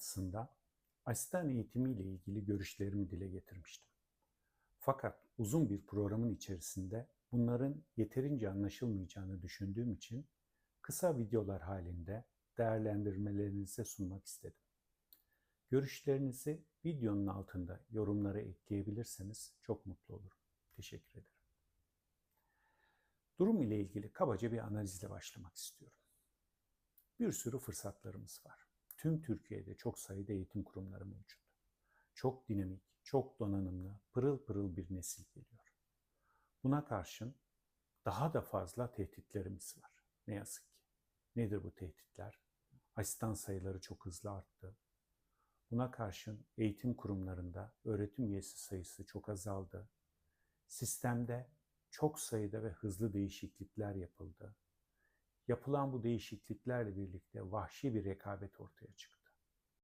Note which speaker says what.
Speaker 1: toplantısında asistan eğitimi ile ilgili görüşlerimi dile getirmiştim. Fakat uzun bir programın içerisinde bunların yeterince anlaşılmayacağını düşündüğüm için kısa videolar halinde değerlendirmelerinize sunmak istedim. Görüşlerinizi videonun altında yorumlara ekleyebilirseniz çok mutlu olurum. Teşekkür ederim. Durum ile ilgili kabaca bir analizle başlamak istiyorum. Bir sürü fırsatlarımız var. Tüm Türkiye'de çok sayıda eğitim kurumları mevcut. Çok dinamik, çok donanımlı, pırıl pırıl bir nesil geliyor. Buna karşın daha da fazla tehditlerimiz var. Ne yazık ki. Nedir bu tehditler? Asistan sayıları çok hızlı arttı. Buna karşın eğitim kurumlarında öğretim üyesi sayısı çok azaldı. Sistemde çok sayıda ve hızlı değişiklikler yapıldı. Yapılan bu değişikliklerle birlikte vahşi bir rekabet ortaya çıktı.